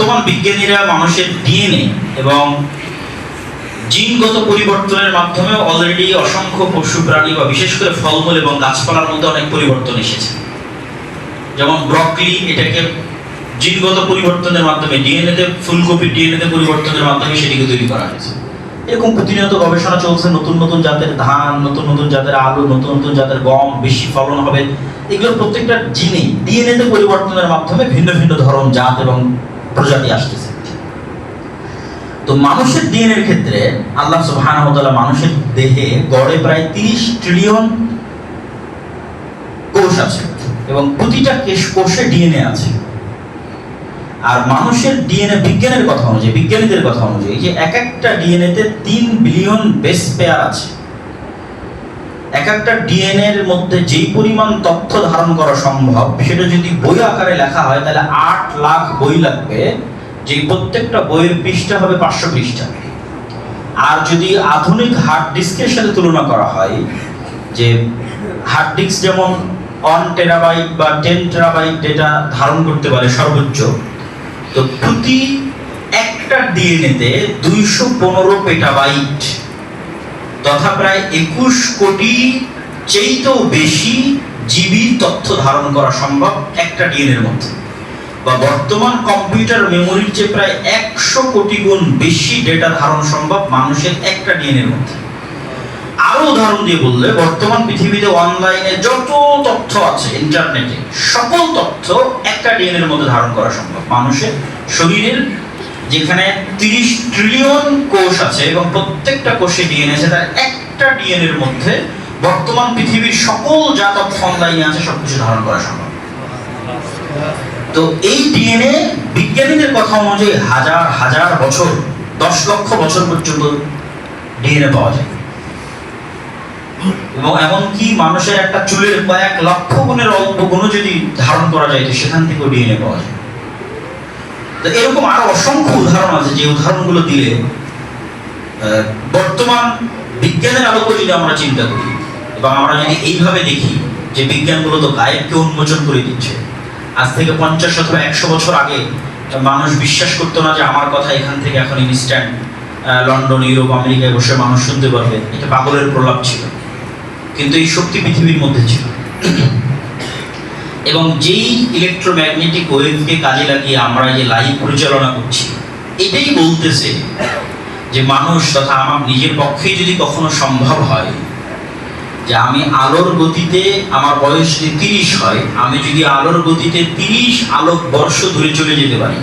বর্তমান বিজ্ঞানীরা মানুষের ডিএনএ এবং জিনগত পরিবর্তনের মাধ্যমে অলরেডি অসংখ্য পশু, প্রাণী বা বিশেষ করে ফলমূল এবং গাছপালার মধ্যে অনেক পরিবর্তন এসেছে। যেমন ব্রকলি এটাকে জিনগত পরিবর্তনের মাধ্যমে ডিএনএতে ফুলকপি ডিএনএতে পরিবর্তনের মাধ্যমে সেটিকে তৈরি করা হয়েছে। এরকম প্রতিনিয়ত গবেষণা চলছে, নতুন নতুন জাতের ধান, নতুন নতুন জাতের আলু, নতুন নতুন জাতের গম, বেশি ফলন হবে। এগুলোর প্রত্যেকটা জিনে ডিএনএতে পরিবর্তনের মাধ্যমে ভিন্ন ভিন্ন ধরন, জাত এবং প্রজাতি আসতেছে। তো মানুষের ডিএনএর ক্ষেত্রে আল্লাহ সুবহানাহু ওয়া তাআলা মানুষের দেহে গড়ে প্রায় 30 ট্রিলিয়ন কোষ আছে এবং প্রতিটা কেশ, কোষে ডিএনএ আছে। আর মানুষের ডিএনএ বিজ্ঞানের কথা অনুযায়ী, বিজ্ঞানীদের কথা অনুযায়ী যে এক একটা ডিএনএতে তিন বিলিয়ন বেস পেয়ার আছে। এক একটা ডিএনএ এর মধ্যে যেই পরিমাণ তথ্য ধারণ করা সম্ভব, সেটা যদি বই আকারে লেখা হয়, তাহলে আট লাখ বই লাগবে যে প্রত্যেকটা বইয়ের পৃষ্ঠা হবে পাঁচশো পৃষ্ঠা। আর যদি আধুনিক হার্ড ডিস্কের সাথে তুলনা করা হয়, যে হার্ড ডিস্ক যেমন ওয়ান টেরাবাইট বা টেন টেরাবাইট ডেটা ধারণ করতে পারে সর্বোচ্চ, তো প্রতি একটা ডিএনএতে দুইশো পনেরো পেটাবাইট তথা প্রায় একুশ কোটি চেয়েতেও বেশি জিবি তথ্য ধারণ করা সম্ভব একটা ডিএনএর মধ্যে। বা বর্তমান কম্পিউটার মেমোরির চেয়ে প্রায় একশো কোটি গুণ বেশি ডেটা ধারণ সম্ভব মানুষের একটা ডিএনএর মধ্যে। আরও উদাহরণ দিয়ে বললে, বর্তমান পৃথিবীতে অনলাইনে যত তথ্য আছে, ইন্টারনেটে, সকল তথ্য একটা ডিএনএর মধ্যে ধারণ করা সম্ভব। মানুষের, শরীরের যেখানে তিরিশ ট্রিলিয়ন কোষ আছে এবং প্রত্যেকটা কোষে ডিএনএ আছে, তার একটা ডিএনএর মধ্যে বর্তমান পৃথিবীর সকল যা তথ্য অনলাইনে আছে, সবকিছু ধারণ করা সম্ভব। তো এই ডিএনএ বিজ্ঞানীদের কথা অনুযায়ী হাজার হাজার বছর, দশ লক্ষ বছর পর্যন্ত ডিএনএ পাওয়া যায়। এবং এমনকি মানুষের একটা চুলের কয়েক লক্ষ গুণের অল্প গুণও যদি ধারণ করা যায়, তো সেখান থেকেও ডিএনএ পাওয়া যায়। এরকম আরও অসংখ্য উদাহরণ আছে, যে উদাহরণগুলো দিলে বর্তমান বিজ্ঞানের আলোকে যদি আমরা চিন্তা করি, এবং আমরা যদি এইভাবে দেখি যে বিজ্ঞানগুলো তো গায়েবকে উন্মোচন করে দিচ্ছে, আজ থেকে পঞ্চাশ অথবা একশো বছর আগে মানুষ বিশ্বাস করতো না যে আমার কথা এখান থেকে এখন ইনস্ট্যান্ট লন্ডন, ইউরোপ, আমেরিকায় বসে মানুষ শুনতে পারবে, এটা পাগলের প্রলাপ ছিল। কিন্তু এই শক্তি পৃথিবীর মধ্যে ছিল। এবং যেই ইলেকট্রোম্যাগনেটিক ওয়েভকে কাজে লাগিয়ে আমরা যে লাইভ পরিচালনা করছি, এটাই বলতেছে যে মানুষ তথা আমার নিজের পক্ষে যদি কখনো সম্ভব হয় যে আমি আলোর গতিতে আমার বয়স যদি তিরিশ হয়, আমি যদি আলোর গতিতে তিরিশ আলোক বর্ষ ধরে চলে যেতে পারি